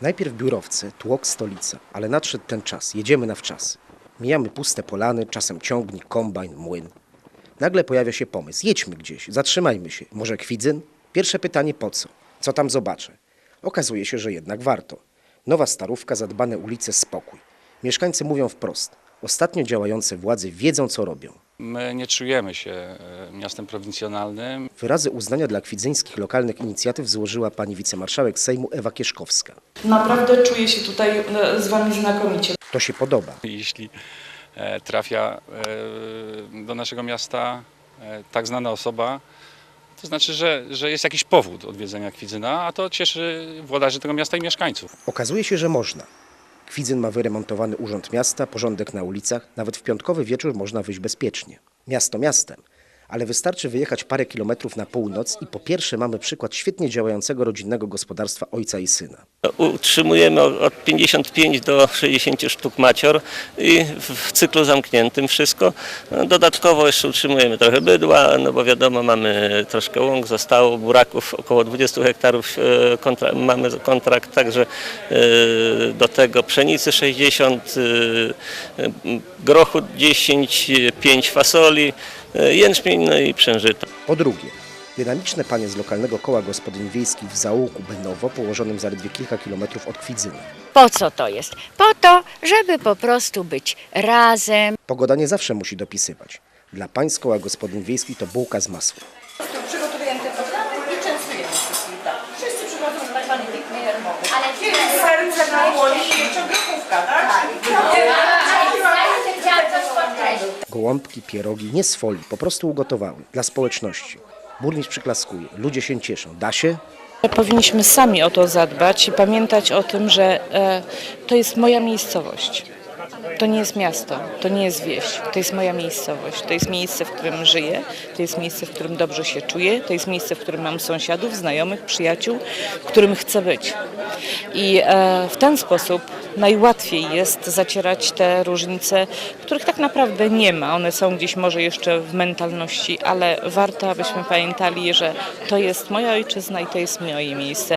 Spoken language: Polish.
Najpierw biurowce, tłok, stolica, ale nadszedł ten czas, jedziemy na wczasy. Mijamy puste polany, czasem ciągnik, kombajn, młyn. Nagle pojawia się pomysł, jedźmy gdzieś, zatrzymajmy się, może Kwidzyn? Pierwsze pytanie po co? Co tam zobaczę? Okazuje się, że jednak warto. Nowa starówka, zadbane ulice, spokój. Mieszkańcy mówią wprost. Ostatnio działające władze wiedzą, co robią. My nie czujemy się e, miastem prowincjonalnym. Wyrazy uznania dla kwidzyńskich lokalnych inicjatyw złożyła pani wicemarszałek Sejmu Ewa Kieszkowska. Naprawdę czuję się tutaj e, z Wami znakomicie. To się podoba. Jeśli e, trafia do naszego miasta tak znana osoba, to znaczy, że, że jest jakiś powód odwiedzenia Kwidzyna, a to cieszy włodarzy tego miasta i mieszkańców. Okazuje się, że można. Kwidzyn ma wyremontowany urząd miasta, porządek na ulicach, nawet w piątkowy wieczór można wyjść bezpiecznie. Miasto miastem, ale wystarczy wyjechać parę kilometrów na północ i po pierwsze mamy przykład świetnie działającego rodzinnego gospodarstwa ojca i syna. Utrzymujemy od 55 do 60 sztuk macior i w cyklu zamkniętym wszystko. Dodatkowo jeszcze utrzymujemy trochę bydła, no bo wiadomo mamy troszkę łąk, zostało buraków około 20 hektarów e, kontra, mamy kontrakt, także e, do tego pszenicy 60, e, grochu 10, 5 fasoli, jęczmień no i przężyto. Po drugie, dynamiczne panie z lokalnego koła gospodyń wiejskich w zaułku Benowo, położonym zaledwie kilka kilometrów od Kwidzyna. Po co to jest? Po to, żeby po prostu być razem. Pogoda nie zawsze musi dopisywać. Dla pań z koła gospodyń wiejskich to bułka z masłem. Przygotowujemy te programy i częstujemy wszystkich. Tak. Wszyscy przychodzą z tak zwany piękny jarmowy. Ale Serce na jeszcze grochówka, tak? Gołąbki, pierogi, nie z folii, po prostu ugotowały. Dla społeczności. Burmistrz przyklaskuje, ludzie się cieszą. Da się? Powinniśmy sami o to zadbać i pamiętać o tym, że e, to jest moja miejscowość. To nie jest miasto, to nie jest wieś, to jest moja miejscowość. To jest miejsce, w którym żyję, to jest miejsce, w którym dobrze się czuję, to jest miejsce, w którym mam sąsiadów, znajomych, przyjaciół, w którym chcę być. I e, w ten sposób najłatwiej jest zacierać te różnice, których tak naprawdę nie ma. One są gdzieś może jeszcze w mentalności, ale warto, abyśmy pamiętali, że to jest moja ojczyzna i to jest moje miejsce.